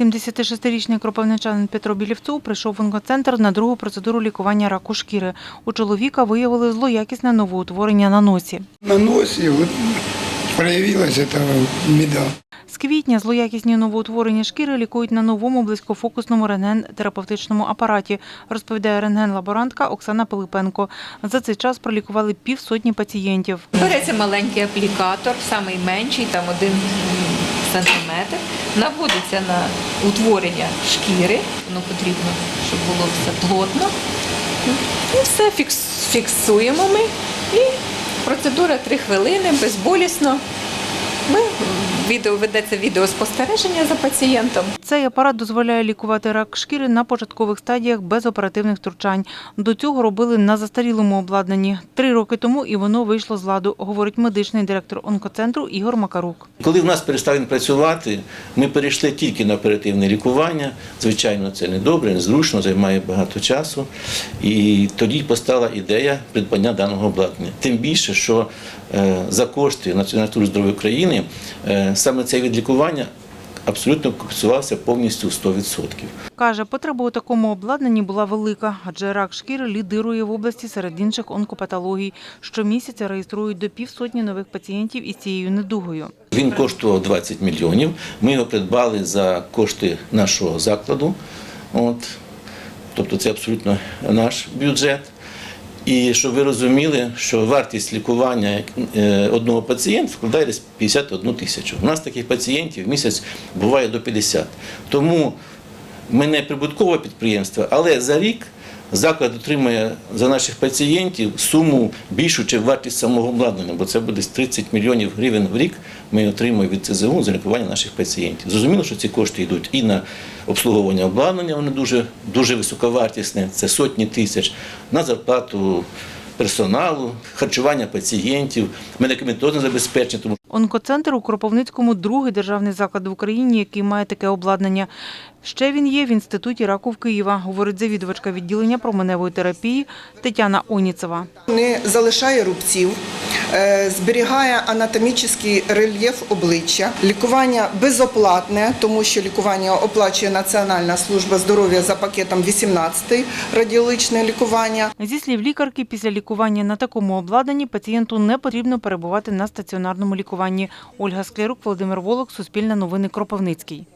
76-річний кропивничанин Петро Білівцов прийшов в онкоцентр на другу процедуру лікування раку шкіри. У чоловіка виявили злоякісне новоутворення на носі. На носе вот проявилась эта меда. З квітня злоякісні новоутворення шкіри лікують на новому близькофокусному рентген-терапевтичному апараті, розповідає рентген-лаборантка Оксана Пилипенко. За цей час пролікували півсотні пацієнтів. Береться маленький аплікатор, самий менший, там один сантиметр, наводиться на утворення шкіри. Воно потрібно, щоб було все плотно. І все фіксуємо ми. І процедура 3 хвилини, безболісно. Ми, відео, ведеться відеоспостереження за пацієнтом. Цей апарат дозволяє лікувати рак шкіри на початкових стадіях без оперативних втручань. До цього робили на застарілому обладнанні. Три роки тому і воно вийшло з ладу, говорить медичний директор онкоцентру Ігор Макарук. Коли в нас перестав він працювати, ми перейшли тільки на оперативне лікування. Звичайно, це не добре, незручно, займає багато часу. І тоді постала ідея придбання даного обладнання. Тим більше, що за кошти Національної служби здоров'я України е, саме цей від лікування абсолютно компенсувався повністю 100%. Каже, потреба у такому обладнанні була велика, адже рак шкіри лідирує в області серед інших онкопатологій. Щомісяця реєструють до півсотні нових пацієнтів із цією недугою. Він коштував 20 мільйонів. Ми його придбали за кошти нашого закладу. От. Тобто це абсолютно наш бюджет. І щоб ви розуміли, що вартість лікування е, одного пацієнта складає десь 51 тисячу. У нас таких пацієнтів в місяць буває до 50. Тому ми не прибуткове підприємство, але за рік заклад отримує за наших пацієнтів суму більшу, чи вартість самого обладнання, бо це буде десь 30 мільйонів гривень в рік. Ми отримуємо від ЦЗУ за лікування наших пацієнтів. Зрозуміло, що ці кошти йдуть і на обслуговування обладнання, вони дуже, дуже високовартісне, це сотні тисяч, на зарплату персоналу, харчування пацієнтів, медикаментозне забезпечення. Тому Онкоцентр у Кропивницькому – другий державний заклад в Україні, який має таке обладнання. Ще він є в Інституті раку в Києва, говорить завідувачка відділення променевої терапії Тетяна Оніцева. не залишає рубців, зберігає анатомічний рельєф обличчя. Лікування безоплатне, тому що лікування оплачує Національна служба здоров'я за пакетом 18 радіологічне лікування. Зі слів лікарки, після лікування на такому обладнанні пацієнту не потрібно перебувати на стаціонарному лікуванні. Ольга Склярук, Володимир Волок, Суспільне новини Кропивницький.